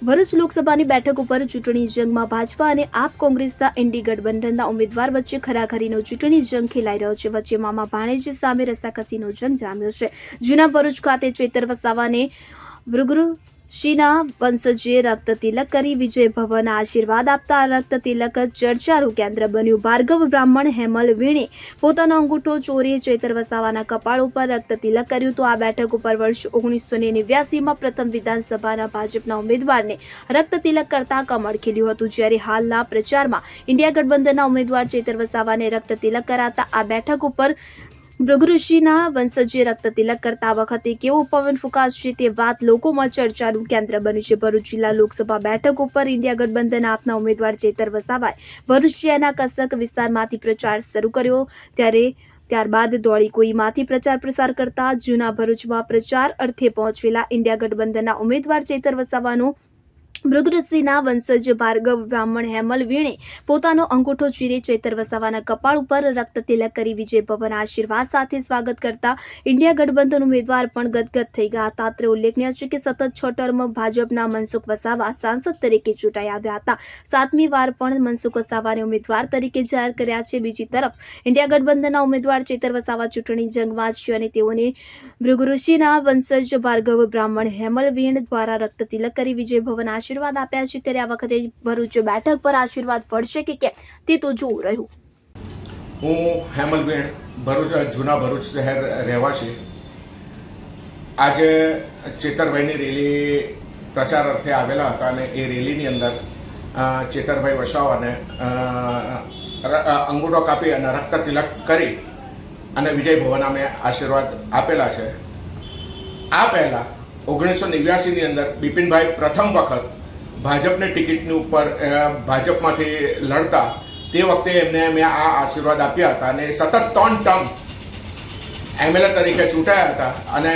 ભરૂચ લોકસભાની બેઠક ઉપર ચૂંટણી જંગમાં ભાજપા અને આપ કોંગ્રેસના એનડી ગઠબંધનના ઉમેદવાર વચ્ચે ખરાખરીનો ચૂંટણી જંગ ખેલાઈ રહ્યો છે. વચ્ચે મામા ભાણેજ સામે રસ્સાકસીનો જંગ જામ્યો છે. જૂના ભરૂચ ખાતે ચેતર વસાવાને ભૃગુસિંહના વંશજે રક્ત તિલક કરી વિજય ભવન આશીર્વાદ આપતા રક્ત તિલક ચર્ચાનું કેન્દ્ર બન્યું. ભાર્ગવ બ્રાહ્મણ હેમલ વીણે પોતાનો અંગૂઠો ચોરીએ ચેતર વસાવાના કપાળ ઉપર રક્ત તિલક કર્યું તો આ બેઠક ઉપર વર્ષ ઓગણીસો ને નેવ્યાસીમાં પ્રથમ વિધાનસભાના ભાજપના ઉમેદવારને રક્ત તિલક કરતા કમળ ખીલ્યું હતું. જ્યારે હાલના પ્રચારમાં ઇન્ડિયા ગઠબંધનના ઉમેદવાર ચેતર વસાવાને રક્ત તિલક કરાતા આ બેઠક ઉપર ભૃગઋષિના વંશજે રક્ત તિલક કરતા વખતે કેવો પવન ફૂંકાશે તે વાત લોકોમાં ચર્ચાનું કેન્દ્ર બન્યું છે. ભરૂચ જિલ્લા લોકસભા બેઠક ઉપર ઇન્ડિયા ગઠબંધન આપના ઉમેદવાર ચેતર વસાવાએ ભરૂચ જિલ્લાના કસક વિસ્તારમાંથી પ્રચાર શરૂ કર્યો. ત્યારે ત્યારબાદ દોડી કોઈમાંથી પ્રચાર પ્રસાર કરતા જૂના ભરૂચમાં પ્રચાર અર્થે પહોંચેલા ઇન્ડિયા ગઠબંધનના ઉમેદવાર ચેતર વસાવાનો મૃગરસિંહના વંશજ ભાર્ગવ, બ્રાહ્મણ, હેમલ, વીણે પોતાનો અંગૂઠો ચીરે ચૈતર વસાવાના કપાળ ઉપર રક્ત તિલક કરી વિજય ભવન આશીર્વાદ સાથે સ્વાગત કરતા ઇન્ડિયા ગઠબંધન ઉમેદવાર પણ ગદગદ થઈ ગયા હતા. અત્રે ઉલ્લેખનીય છે કે સતત છ ટર્મ ભાજપના મનસુખ વસાવા સાંસદ તરીકે ચૂંટાઈ આવ્યા હતા. સાતમી વાર પણ મનસુખ વસાવાને ઉમેદવાર તરીકે જાહેર કર્યા છે. બીજી તરફ ઇન્ડિયા ગઠબંધનના ઉમેદવાર ચેતર વસાવા ચૂંટણી જંગમાં છે અને તેઓને ભૃગઋષિના વંશજ ભાર્ગવ, બ્રાહ્મણ, હેમલ, વીણ દ્વારા રક્ત તિલક કરી વિજય ભવન આશીર્વાદ આપ્યા છે. ત્યારે આ વખતે ભરૂચ બેઠક પર આશીર્વાદ ફળશે કે કેમ? તે તો જોવું રહ્યું. હું હેમલબેન ભરૂચ, જૂના ભરૂચ શહેર રહેવાસી. આજે ચેતરભાઈની રેલી પ્રચાર અર્થે આવેલા હતા અને એ રેલીની અંદર ચેતરભાઈ વસાવાને અંગૂઠો કાપી અને રક્ત તિલક કરી અને વિજય ભવન અમે આશીર્વાદ આપેલા છે. આ પહેલાં ઓગણીસો નેવ્યાસીની અંદર બિપિનભાઈ પ્રથમ વખત ભાજપની ટિકિટની ઉપર ભાજપમાંથી લડતા, તે વખતે એમને મેં આ આશીર્વાદ આપ્યા હતા અને સતત ત્રણ ટર્મ એમએલએ તરીકે ચૂંટાયા હતા અને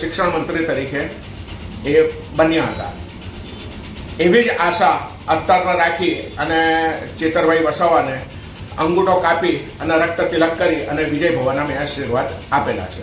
શિક્ષણ મંત્રી તરીકે એ બન્યા હતા. એવી જ આશા અત્યારમાં રાખી અને ચેતરભાઈ વસાવાને અંગૂઠો કાપી અને રક્ત તિલક કરી અને વિજય ભવનના મેં આશીર્વાદ આપેલા છે.